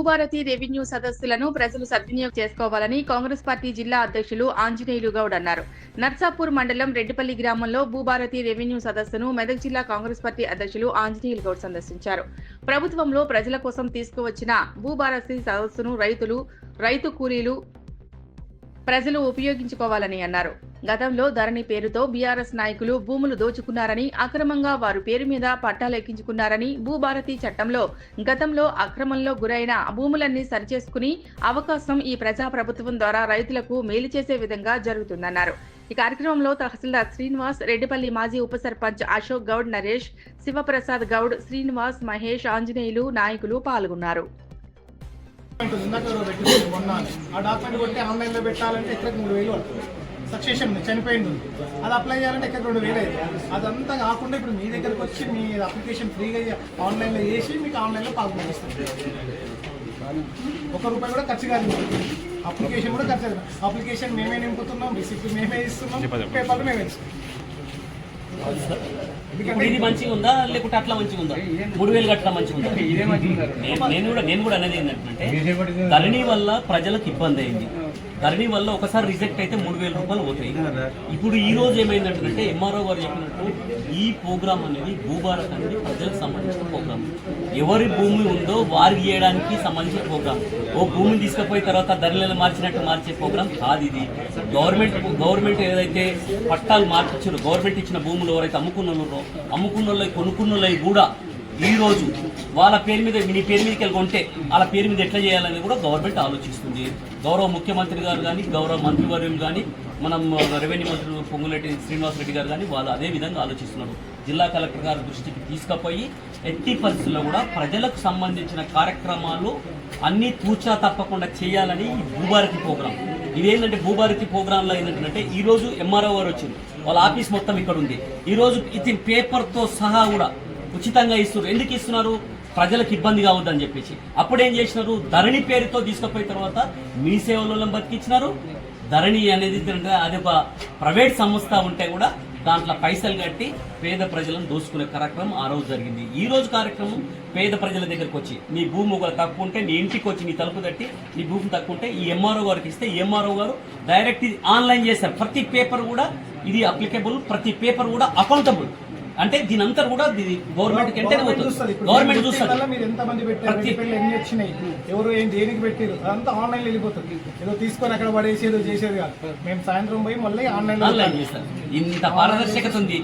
Bhubharati revenue సదస్సులను ప్రజలు సద్వినియోగం చేసుకోవాలని కాంగ్రెస్ పార్టీ జిల్లా అధ్యక్షులు ఆంజనేయులు గౌడ్ అన్నారు. నర్సాపూర్ మండలం రెడ్డిపల్లి గ్రామంలో భూభారతి రెవెన్యూ సదస్సును మెదక్ జిల్లా కాంగ్రెస్ పార్టీ అధ్యక్షులు ఆంజనేయులు గౌడ్ సందర్శించారు. ప్రభుత్వంలో ప్రజల కోసం తీసుకువచ్చిన భూభారతి సదస్సును రైతులు రైతు కూలీలు ప్రజలు ఉపయోగించుకోవాలని అన్నారు. గతంలో ధరణి పేరుతో బీఆర్ఎస్ నాయకులు భూములు దోచుకున్నారని అక్రమంగా వారు పేరు మీద పట్టాలు ఎక్కించుకున్నారని భూభారతి చట్టంలో గతంలో అక్రమంలో గురైన భూములన్నీ సరిచేసుకుని అవకాశం ఈ ప్రజా ప్రభుత్వం ద్వారా రైతులకు మేలు చేసే విధంగా జరుగుతుందన్నారు. ఈ కార్యక్రమంలో తహసీల్దార్ శ్రీనివాస్ రెడ్డిపల్లి మాజీ ఉప సర్పంచ్ అశోక్ గౌడ్ నరేష్ శివప్రసాద్ గౌడ్ శ్రీనివాస్ మహేష్ ఆంజనేయులు నాయకులు పాల్గొన్నారు. పెట్టింది మొన్న ఆ డాక్యుమెంట్ కొట్టి ఆన్లైన్లో పెట్టాలంటే ఎక్కడ మూడు వేలు పడుతుంది. సక్సెషన్ చనిపోయింది. అది అప్లై చేయాలంటే ఎక్కడ రెండు వేలు అవుతుంది అదంతా కాకుండా ఇప్పుడు మీ దగ్గరకు వచ్చి మీ అప్లికేషన్ ఫ్రీగా ఆన్లైన్లో చేసి మీకు ఆన్లైన్లో పాస్ పంపిస్తుంది ఒక రూపాయి కూడా ఖర్చు కాదు. అప్లికేషన్ కూడా ఖర్చు కాదు. అప్లికేషన్ మేమే నింపుతున్నాం రిసిప్ట్ మేమే ఇస్తున్నాం పేపర్లు మేమే ఇస్తున్నాం. ఇప్పుడు ఇది మంచిగా ఉందా? లేకుంటే అట్లా మంచిగా ఉందా? మూడు వేలు కట్టడం మంచిగా ఉందా? నేను నేను కూడా నేను కూడా అనేది ఏంటంటే ధరణి వల్ల ప్రజలకు ఇబ్బంది అయింది. ధరణి వల్ల ఒకసారి రిజెక్ట్ అయితే మూడు వేల రూపాయలు పోతాయి. ఇప్పుడు ఈ రోజు ఏమైందంటే ఎంఆర్ఓ గారు చెప్పినట్టు ఈ ప్రోగ్రామ్ అనేది భూభారత్ అనేది ప్రజలకు సంబంధించిన ప్రోగ్రామ్ ఎవరి భూమి ఉందో వారికి చేయడానికి సంబంధించిన ప్రోగ్రామ్ ఓ భూమిని తీసుకుపోయిన తర్వాత ధరలను మార్చినట్టు మార్చే ప్రోగ్రామ్ కాదు ఇది. గవర్నమెంట్ గవర్నమెంట్ ఏదైతే పట్టాలు మార్చారో గవర్నమెంట్ ఇచ్చిన భూములు ఎవరైతే అమ్ముకున్నారో అమ్ముకున్న వాళ్ళవి కొనుక్కున్న కూడా ఈరోజు వాళ్ళ పేరు మీద నీ పేరు మీదకి వెళ్ళి కొంటే వాళ్ళ పేరు మీద ఎట్లా చేయాలని కూడా గవర్నమెంట్ ఆలోచిస్తుంది. గౌరవ ముఖ్యమంత్రి గారు కానీ గౌరవ మంత్రివర్యులు కానీ మనం రెవెన్యూ మంత్రి పొంగులేటి శ్రీనివాస్ రెడ్డి గారు కానీ వాళ్ళు అదే విధంగా ఆలోచిస్తున్నారు. జిల్లా కలెక్టర్ గారి దృష్టికి తీసుకుపోయి ఎట్టి పరిస్థితుల్లో కూడా ప్రజలకు సంబంధించిన కార్యక్రమాలు అన్ని తూచా తప్పకుండా చేయాలని ఈ భూభారతి ప్రోగ్రాం. ఇదేంటంటే భూభారతి ప్రోగ్రాంలో ఏంటంటే ఈరోజు ఎంఆర్ఓ గారు వచ్చింది. వాళ్ళ ఆఫీస్ మొత్తం ఇక్కడ ఉంది. ఈరోజు ఇది పేపర్తో సహా కూడా ఉచితంగా ఇస్తున్నారు. ఎందుకు ఇస్తున్నారు? ప్రజలకు ఇబ్బంది కావద్దని చెప్పేసి. అప్పుడు ఏం చేసినారు? ధరణి పేరుతో తీసుకుపోయిన తర్వాత మీ సేవలలో బతికిచ్చినారు. ధరణి అనేది అది ఒక ప్రైవేట్ సంస్థ ఉంటే కూడా దాంట్లో పైసలు కట్టి పేద ప్రజలను దోసుకునే కార్యక్రమం ఆ రోజు జరిగింది. ఈ రోజు కార్యక్రమం పేద ప్రజల దగ్గరకు వచ్చి నీ భూమి ఒక తక్కువ ఉంటే నీ ఇంటికి వచ్చి నీ తలుపు తట్టి నీ భూమి తక్కువ ఉంటే ఈ ఎంఆర్ఓ గారికి ఇస్తే ఎంఆర్ఓ గారు డైరెక్ట్ ఆన్లైన్ చేస్తారు ప్రతి పేపర్ కూడా ఇది అప్లికేబుల్ ప్రతి పేపర్ కూడా అకౌంటబుల్ అంటే దీని అంతా కూడా గవర్నమెంట్ ఎంటర్ గవర్నమెంట్ గవర్నమెంట్ మీరు ఎంత మంది పెట్టారు ఎన్ని వచ్చినాయి? ఎవరు ఏం దేనికి పెట్టారు అదంతా ఆన్లైన్ వెళ్ళిపోతుంది. ఏదో తీసుకొని అక్కడ పడేసి ఏదో చేసేది కాదు. మేము సాయంత్రం పోయి మళ్ళీ ఆన్లైన్ చేస్తారు. ఇంత పారదర్శకత ఉంది.